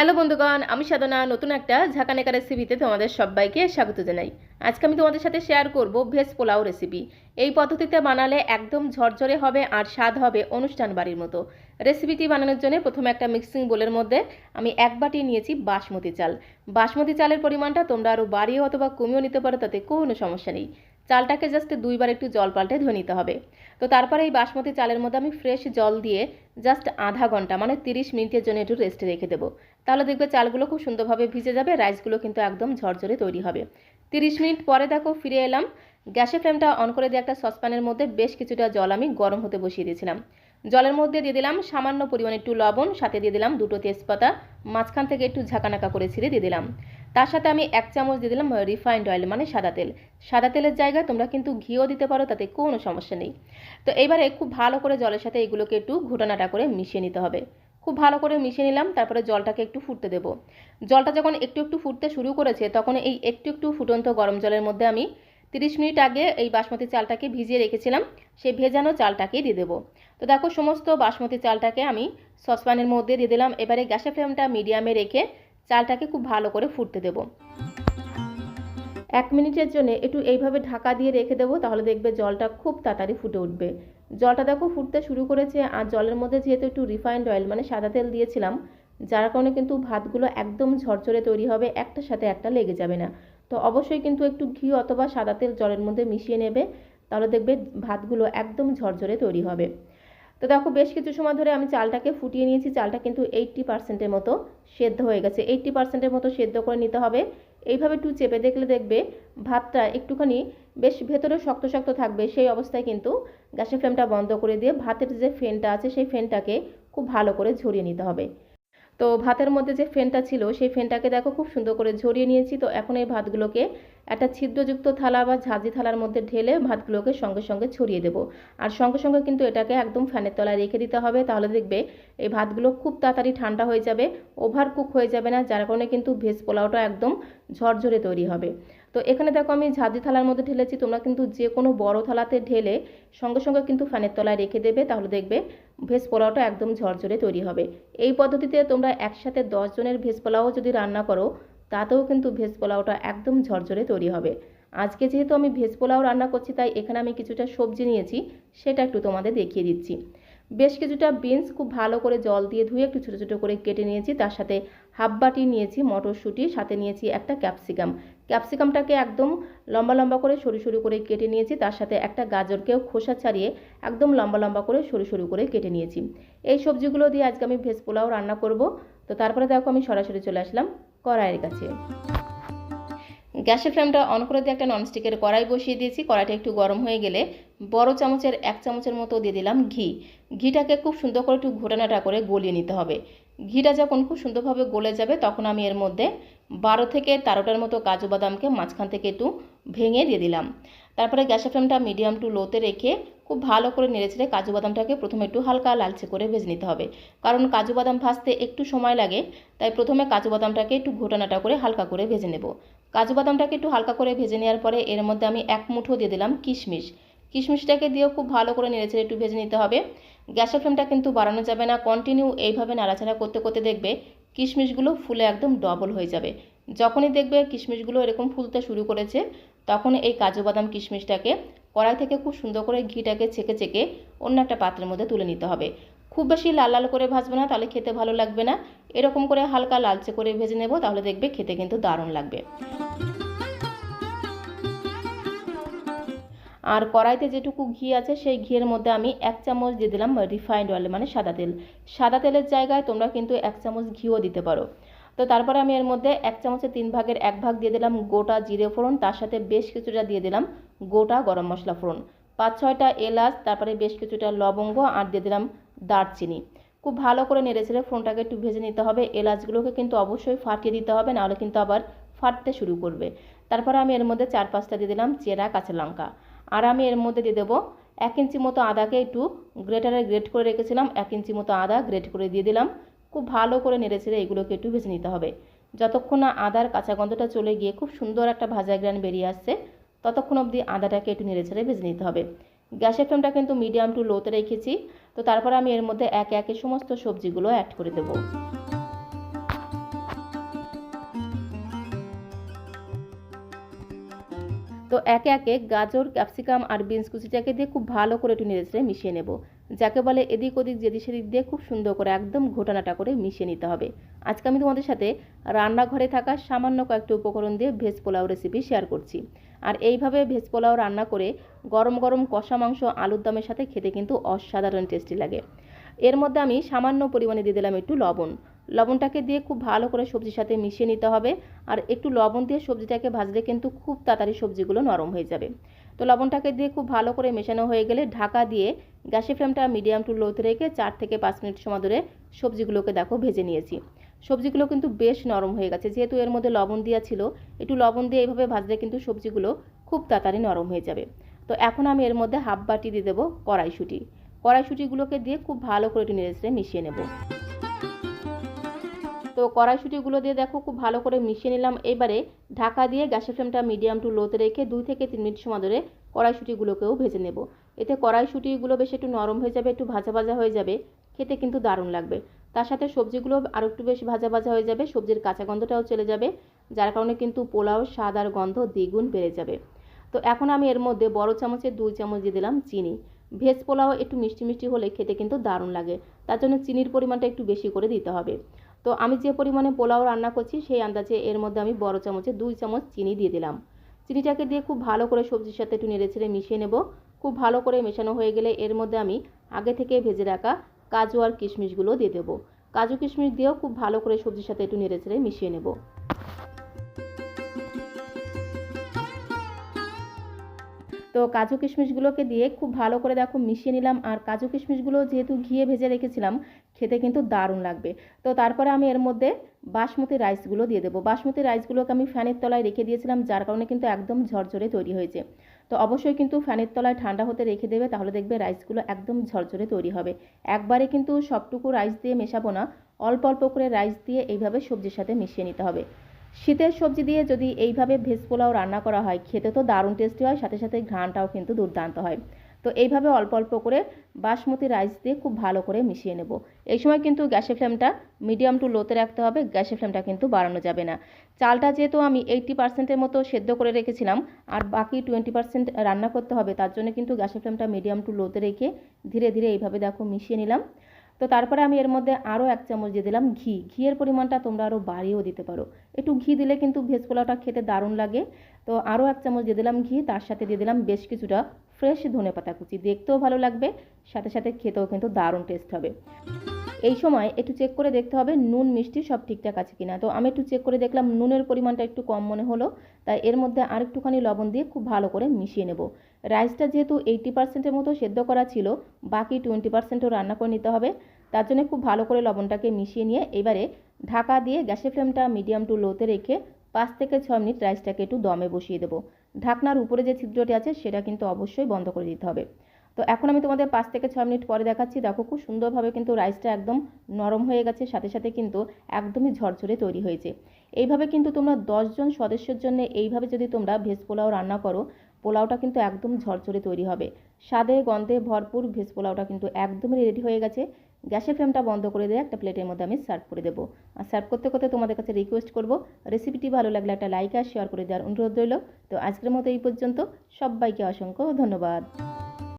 Hello বন্ধুগণ, আমি সাধনা, নতুন একটা ঝাঁকানেকা রেসিপিতে তোমাদের সবাইকে স্বাগত জানাই। আজকে আমি তোমাদের সাথে শেয়ার করব ভেজ পোলাও রেসিপি এই পদ্ধতিতে বানালে একদম ঝরঝরে হবে আর স্বাদ হবে অনুষ্ঠান বাড়ির মতো। রেসিপিটি বানানোর জন্য প্রথমে একটা মিক্সিং বোলের মধ্যে আমি এক বাটি নিয়েছি বাসমতি চাল। বাসমতি চালের পরিমাণটা তোমরা আরও বাড়িয়ে অথবা কমিয়েও নিতে পারো, তাতে কোনো সমস্যা নেই। চালটাকে জাস্ট দুইবার একটু জল পাল্টে ধুয়ে নিতে হবে। তো তারপরে এই বাসমতি চালের মধ্যে আমি ফ্রেশ জল দিয়ে জাস্ট আধা ঘণ্টা মানে তিরিশ মিনিটের জন্য একটু রেস্টে রেখে দেবো। তাহলে দেখবে চালগুলো খুব সুন্দরভাবে ভিজে যাবে রাইসগুলো কিন্তু একদম ঝরঝরে তৈরি হবে। তিরিশ মিনিট পরে দেখো ফিরে এলাম। গ্যাসের ফ্লেমটা অন করে দিয়ে একটা সসপ্যানের মধ্যে বেশ কিছুটা জল আমি গরম হতে বসিয়ে দিয়েছিলাম। জলের মধ্যে দিয়ে দিলাম সামান্য পরিমাণে একটু লবণ, সাথে দিয়ে দিলাম দুটো তেজপাতা, মাঝখান থেকে একটু ঝাঁকানাকা করে ছিঁড়ে দিয়ে দিলাম। তার সাথে আমি এক চামচ দিয়ে দিলাম রিফাইন্ড অয়েল মানে সাদা তেল। সাদা তেলের জায়গায় তোমরা কিন্তু ঘিও দিতে পারো, তাতে কোনো সমস্যা নেই। তো এবারে খুব ভালো করে জলের সাথে এগুলোকে একটু ঘুটানাটা করে মিশিয়ে নিতে হবে। খুব ভালো করে মিশিয়ে নিলাম, তারপরে জলটাকে একটু ফুটতে দেব। জলটা যখন একটু একটু ফুটতে শুরু করেছে, তখন এই একটু একটু ফুটন্ত গরম জলের মধ্যে আমি তিরিশ মিনিট আগে এই বাসমতি চালটাকে ভিজিয়ে রেখেছিলাম সেই ভেজানো চালটাকেই দিয়ে দেবো। তো দেখো, সমস্ত বাসমতি চালটাকে আমি সসপ্যানের মধ্যে দিয়ে দিলাম। এবারে গ্যাসের ফ্লেমটা মিডিয়ামে রেখে চালটাকে খুব ভালো করে ফুটতে দেবো। এক মিনিটের জন্য একটু এইভাবে ঢাকা দিয়ে রেখে দেবো, তাহলে দেখবে জলটা খুব তাড়াতাড়ি ফুটে উঠবে। জলটা দেখো ফুটতে শুরু করেছে, আর জলের মধ্যে যেহেতু একটু রিফাইন্ড অয়েল মানে সাদা তেল দিয়েছিলাম, যার কারণে কিন্তু ভাতগুলো একদম ঝরঝরে তৈরি হবে, একটার সাথে একটা লেগে যাবে না। তো অবশ্যই কিন্তু একটু ঘি অথবা সাদা তেল জলের মধ্যে মিশিয়ে নেবে, তাহলে দেখবে ভাতগুলো একদম ঝরঝরে তৈরি হবে। তো দেখো বেশ কিছু সময় ধরে আমি চালটাকে ফুটিয়ে নিয়েছি, চালটা কিন্তু এইট্টি পার্সেন্টের মতো সেদ্ধ হয়ে গেছে। এইট্টি পার্সেন্টের মতো সেদ্ধ করে নিতে হবে। এইভাবে একটু চেপে দেখলে দেখবে ভাতটা একটুখানি বেশ ভেতরে শক্ত শক্ত থাকবে, সেই অবস্থায় কিন্তু গ্যাসের ফ্লেমটা বন্ধ করে দিয়ে ভাতের যে ফেনটা আছে, সেই ফেনটাকে খুব ভালো করে ঝরিয়ে নিতে হবে। তো ভাতের মধ্যে যে ফেনটা ছিল, সেই ফেনটাকে দেখো খুব সুন্দর করে ঝরিয়ে নিয়েছি। তো এখন এই ভাতগুলোকে একটা ছিদ্রযুক্ত থালা বা ঝাঁঝি থালার মধ্যে ঢেলে ভাতগুলোকে সঙ্গে সঙ্গে ছড়িয়ে দেবো। আর সঙ্গে সঙ্গে কিন্তু এটাকে একদম ফ্যানের তলায় রেখে দিতে হবে। তাহলে দেখবে এই ভাতগুলো খুব তাড়াতাড়ি ঠান্ডা হয়ে যাবে ওভার কুক হয়ে যাবে না, যার কারণে কিন্তু ভেজ পোলাওটা একদম ঝরঝরে তৈরি হবে। তো এখানে দেখো আমি ঝাঁঝি থালার মধ্যে ঢেলেছি, তোমরা কিন্তু যে কোনো বড় থালাতে ঢেলে সঙ্গে সঙ্গে কিন্তু ফ্যানের তলায় রেখে দেবে, তাহলে দেখবে ভেজ পোলাওটা একদম ঝরঝরে তৈরি হবে। এই পদ্ধতিতে তোমরা একসাথে দশ জনের ভেজ পোলাও যদি রান্না করো তাতেও কিন্তু ভেজ পোলাওটা একদম ঝরঝরে তৈরি হবে। আজকে যেহেতু আমি ভেজ পোলাও রান্না করছি, তাই এখানে আমি কিছুটা সবজি নিয়েছি, সেটা একটু তোমাদের দেখিয়ে দিচ্ছি। বেশ কিছুটা বিনস খুব ভালো করে জল দিয়ে ধুয়ে একটু ছোটো ছোটো করে কেটে নিয়েছি। তার সাথে হাফ বাটি নিয়েছি মটরশুঁটি, সাথে নিয়েছি একটা ক্যাপসিকাম ক্যাপসিকামটাকে একদম লম্বা লম্বা করে সরু সরু করে কেটে নিয়েছি। তার সাথে একটা গাজরকেও খোসা ছাড়িয়ে একদম লম্বা লম্বা করে সরু সরু করে কেটে নিয়েছি। এই সবজিগুলো দিয়ে আজকে আমি ভেজ পোলাও রান্না করব। তো তারপরে দেখো আমি সরাসরি চলে আসলাম কড়াইয়ের কাছে। গ্যাসের ফ্লেমটা অন করে দিয়ে একটা ননস্টিকের কড়াই বসিয়ে দিয়েছি। কড়াইটা একটু গরম হয়ে গেলে বড় চামচের এক চামচের মতো দিয়ে দিলাম ঘি। ঘিটাকে খুব সুন্দর করে একটু ঘোটানাটা করে গলিয়ে নিতে হবে। ঘিটা যখন খুব সুন্দরভাবে গলে যাবে তখন আমি এর মধ্যে বারো থেকে তেরোটার মতো কাজু বাদামকে মাঝখান থেকে একটু ভেঙে দিয়ে দিলাম। তারপরে গ্যাসের ফ্লেমটা মিডিয়াম টু লোতে রেখে খুব ভালো করে নেড়েচেড়ে কাজু বাদামটাকে প্রথমে একটু হালকা লালচে করে ভেজে নিতে হবে। কারণ কাজু বাদাম ভাজতে একটু সময় লাগে, তাই প্রথমে কাজু বাদামটাকে একটু ঘোটানাটা করে হালকা করে ভেজে নেব। কাজু বাদামটাকে একটু হালকা করে ভেজে নেওয়ার পরে এর মধ্যে আমি এক মুঠো দিয়ে দিলাম কিশমিশ। কিশমিশটাকে দিয়েও খুব ভালো করে নেড়েচেড়ে একটু ভেজে নিতে হবে। গ্যাসের ফ্লেমটা কিন্তু বাড়ানো যাবে না, কন্টিনিউ এইভাবে নাড়াচাড়া করতে করতে দেখবে কিশমিশগুলো ফুলে একদম ডবল হয়ে যাবে। যখনই দেখবে কিশমিশগুলো এরকম ফুলতে শুরু করেছে তখন এই কাজু বাদাম কিশমিশটাকে কড়াই থেকে খুব সুন্দর করে ঘিটাকে ছেঁকে ছেঁকে অন্য একটা পাত্রের মধ্যে তুলে নিতে হবে। খুব বেশি লাল লাল করে ভাজবে না, তাহলে খেতে ভালো লাগবে না। এরকম করে হালকা লালচে করে ভেজে নেব, তাহলে দেখবে খেতে কিন্তু দারুণ লাগবে। আর কড়াইতে যেটুকু ঘি আছে, সেই ঘিয়ের মধ্যে আমি এক চামচ দিয়ে দিলাম রিফাইন্ড অয়েল মানে সাদা তেল। সাদা তেলের জায়গায় তোমরা কিন্তু এক চামচ ঘিও দিতে পারো। তো তারপরে আমি এর মধ্যে এক চামচের তিন ভাগের এক ভাগ দিয়ে দিলাম গোটা জিরে ফোড়ন, তার সাথে বেশ কিছুটা দিয়ে দিলাম গোটা গরম মশলা ফোড়ন। পাঁচ ছয়টা এলাচ, তারপরে বেশ কিছুটা লবঙ্গ আর দিয়ে দিলাম দারচিনি। খুব ভালো করে নেড়ে ছেড়ে ফোনটাকে একটু ভেজে নিতে হবে। এলাচগুলোকে কিন্তু অবশ্যই ফাটিয়ে দিতে হবে, নাহলে কিন্তু আবার ফাটতে শুরু করবে। তারপরে আমি এর মধ্যে চার পাঁচটা দিয়ে দিলাম চেরা কাঁচা লঙ্কা। আর আমি এর মধ্যে দিয়ে দেবো এক ইঞ্চি মতো আদাকে একটু গ্রেটারে গ্রেট করে রেখেছিলাম, এক ইঞ্চি মতো আদা গ্রেট করে দিয়ে দিলাম। খুব ভালো করে নেড়ে ছেড়ে এগুলোকে একটু ভেজে নিতে হবে। যতক্ষণ না আদার কাঁচা গন্ধটা চলে গিয়ে খুব সুন্দর একটা ভাজা গ্রান বেরিয়ে আসছে, ততক্ষণ অবধি আদাটাকে একটু নেড়ে ছেড়ে ভেজে নিতে হবে। গ্যাসের ফ্লেমটা কিন্তু মিডিয়াম টু লোতে রেখেছি, তো তারপর আমি এর মধ্যে একে একে সমস্ত সবজিগুলো অ্যাড করে দেবো। তো একে একে গাজর, ক্যাপসিকাম আর বিনস কুচিটাকে দিয়ে খুব ভালো করে একটু নেড়ে চেড়ে মিশিয়ে নেব। যাকে বলে এদিক ওদিক, যেদিক সেদিক দিয়ে খুব সুন্দর করে একদম ঘোটানাটা করে মিশিয়ে নিতে হবে। আজকে আমি তোমাদের সাথে রান্নাঘরে থাকা সামান্য কয়েকটি উপকরণ দিয়ে ভেজ পোলাও রেসিপি শেয়ার করছি। আর এইভাবে ভেজ পোলাও রান্না করে গরম গরম কষা মাংস, আলুর দমের সাথে খেতে কিন্তু অসাধারণ টেস্টি লাগে। এর মধ্যে আমি সামান্য পরিমাণে দিয়ে দিলাম একটু লবণ। লবণটাকে দিয়ে খুব ভালো করে সবজির সাথে মিশিয়ে নিতে হবে। আর একটু লবণ দিয়ে সবজিটাকে ভাজলে কিন্তু খুব তাড়াতাড়ি সবজিগুলো নরম হয়ে যাবে। তো লবণটাকে দিয়ে খুব ভালো করে মেশানো হয়ে গেলে ঢাকা দিয়ে গ্যাসের ফ্লেমটা মিডিয়াম টু লোতে রেখে চার থেকে পাঁচ মিনিট সময় ধরে সবজিগুলোকে দেখো ভেজে নিয়েছি। সবজিগুলো কিন্তু বেশ নরম হয়ে গেছে। যেহেতু এর মধ্যে লবণ দেওয়া ছিল, একটু লবণ দিয়ে এইভাবে ভাজলে কিন্তু সবজিগুলো খুব তাড়াতাড়ি নরম হয়ে যাবে। তো এখন আমি এর মধ্যে হাফ বাটি দিয়ে দেবো কড়াইশুঁটি। কড়াইশুঁটিগুলোকে দিয়ে খুব ভালো করে একটু নেড়ে মিশিয়ে নেব। তো কড়াইশুঁটিগুলো দিয়ে দেখো, খুব ভালো করে মিশিয়ে নিলাম। এবারে ঢাকা দিয়ে গ্যাসের ফ্লেমটা মিডিয়াম টু লোতে রেখে দুই থেকে তিন মিনিট সময় ধরে কড়াইশুঁটিগুলোকেও ভেজে নেব। এতে কড়াইশুঁটিগুলো বেশ একটু নরম হয়ে যাবে, একটু ভাজা ভাজা হয়ে যাবে, খেতে কিন্তু দারুণ লাগবে। তার সাথে সবজিগুলো আরও একটু বেশ ভাজা ভাজা হয়ে যাবে, সবজির কাঁচা গন্ধটাও চলে যাবে, যার কারণে কিন্তু পোলাও স্বাদ আর গন্ধ দ্বিগুণ বেড়ে যাবে। তো এখন আমি এর মধ্যে বড় চামচের দুই চামচ দিয়ে দিলাম চিনি। ভেজ পোলাও একটু মিষ্টি মিষ্টি হলে খেতে কিন্তু দারুণ লাগে, তার জন্য চিনির পরিমাণটা একটু বেশি করে দিতে হবে। তো আমি যে পরিমাণে পোলাও রান্না করছি, সেই আন্দাজে এর মধ্যে আমি বড় চামচে দুই চামচ চিনি দিয়ে দিলাম। চিনিটাকে দিয়ে খুব ভালো করে সবজির সাথে একটু নেড়ে ছেড়ে মিশিয়ে নেব। খুব ভালো করে মেশানো হয়ে গেলে এর মধ্যে আমি আগে থেকে ভেজে রাখা কাজু আর কিশমিশগুলো দিয়ে দেবো। কাজু কিশমিশ দিয়েও খুব ভালো করে সবজির সাথে একটু নেড়ে ছেড়ে মিশিয়ে নেব। তো কাজু কিশমিশগুলোকে দিয়ে খুব ভালো করে দেখো মিশিয়ে নিলাম। আর কাজু কিশমিশগুলো যেহেতু ঘিয়ে ভেজে রেখেছিলাম, খেতে কিন্তু দারুণ লাগবে। তো তারপরে আমি এর মধ্যে বাসমতি রাইসগুলো দিয়ে দেবো। বাসমতি রাইসগুলোকে আমি ফ্যানের তলায় রেখে দিয়েছিলাম, যার কারণে কিন্তু একদম ঝরঝরে তৈরি হয়েছে। তো অবশ্যই কিন্তু ফ্যানের তলায় ঠান্ডা হতে রেখে দেবে, তাহলে দেখবে রাইসগুলো একদম ঝরঝরে তৈরি হবে। একবারে কিন্তু সবটুকু রাইস দিয়ে মেশাবো না, অল্প অল্প করে রাইস দিয়ে এইভাবে সবজির সাথে মিশিয়ে নিতে হবে। শীতের সবজি দিয়ে যদি এইভাবে ভেজ পোলাও রান্না করা হয়, খেতে তো দারুণ টেস্টি হয়, সাথে সাথে ঘ্রাণটাও কিন্তু দুর্দান্ত হয়। তো এইভাবে অল্প অল্প করে বাসমতি রাইস দিয়ে খুব ভালো করে মিশিয়ে নেব। এই সময় কিন্তু গ্যাসের ফ্লেমটা মিডিয়াম টু লোতে রাখতে হবে, গ্যাসের ফ্লেমটা কিন্তু বাড়ানো যাবে না। চালটা যেহেতু আমি এইট্টি পার্সেন্টের মতো সেদ্ধ করে রেখেছিলাম, আর বাকি টোয়েন্টি পার্সেন্ট রান্না করতে হবে, তার জন্য কিন্তু গ্যাসের ফ্লেমটা মিডিয়াম টু লোতে রেখে ধীরে ধীরে এইভাবে দেখো মিশিয়ে নিলাম। তো তারপরে আমি এর মধ্যে আরও এক চামচ দিয়ে দিলাম ঘি। ঘিয়ের পরিমাণটা তোমরা আরও বাড়িয়েও দিতে পারো। একটু ঘি দিলে কিন্তু ভেজ পোলাওটা খেতে দারুণ লাগে। তো আরও এক চামচ দিয়ে দিলাম ঘি, তার সাথে দিয়ে দিলাম বেশ কিছুটা ফ্রেশ ধনে পাতা কুচি। দেখতেও ভালো লাগবে, সাথে সাথে খেতেও কিন্তু দারুণ টেস্ট হবে। এই সময় একটু চেক করে দেখতে হবে নুন, মিষ্টি সব ঠিকঠাক আছে কিনা। তো আমি একটু চেক করে দেখলাম নুনের পরিমাণটা একটু কম মনে হলো, তাই এর মধ্যে আর একটুখানি লবণ দিয়ে খুব ভালো করে মিশিয়ে নেব। রাইসটা যেহেতু এইটি পার্সেন্টের মতো সেদ্ধ করা ছিল, বাকি টোয়েন্টি পার্সেন্টও রান্না করে নিতে হবে। তার জন্য খুব ভালো করে লবণটাকে মিশিয়ে নিয়ে এবারে ঢাকা দিয়ে গ্যাসের ফ্লেমটা মিডিয়াম টু লোতে রেখে পাঁচ থেকে ছ মিনিট রাইসটাকে একটু দমে বসিয়ে দেবো। ঢাকনার উপরে যে ছিদ্রটি আছে, সেটা কিন্তু অবশ্যই বন্ধ করে দিতে হবে। তো এখন আমি তোমাদের পাঁচ থেকে ছয় মিনিট পরে দেখাচ্ছি। দেখো, খুব সুন্দরভাবে কিন্তু রাইসটা একদম নরম হয়ে গেছে, সাথে সাথে কিন্তু একদমই ঝরঝরে তৈরি হয়েছে। এইভাবে কিন্তু তোমরা দশজন সদস্যের জন্য এইভাবে যদি তোমরা ভেজ পোলাও রান্না করো, পোলাওটা কিন্তু একদম ঝরঝরে তৈরি হবে। স্বাদে গন্ধে ভরপুর ভেজ পোলাওটা কিন্তু একদমই রেডি হয়ে গেছে। গ্যাসের ফ্লেমটা বন্ধ করে দিয়ে একটা প্লেটের মধ্যে আমি সার্ভ করে দেবো। আর সার্ভ করতে করতে তোমাদের কাছে রিকোয়েস্ট করব রেসিপিটি ভালো লাগলে একটা লাইক আর শেয়ার করে দেওয়ার অনুরোধ রইল। তো আজকের মতো এই পর্যন্ত, সবাইকে অসংখ্য ধন্যবাদ।